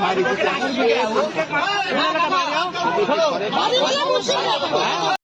মারি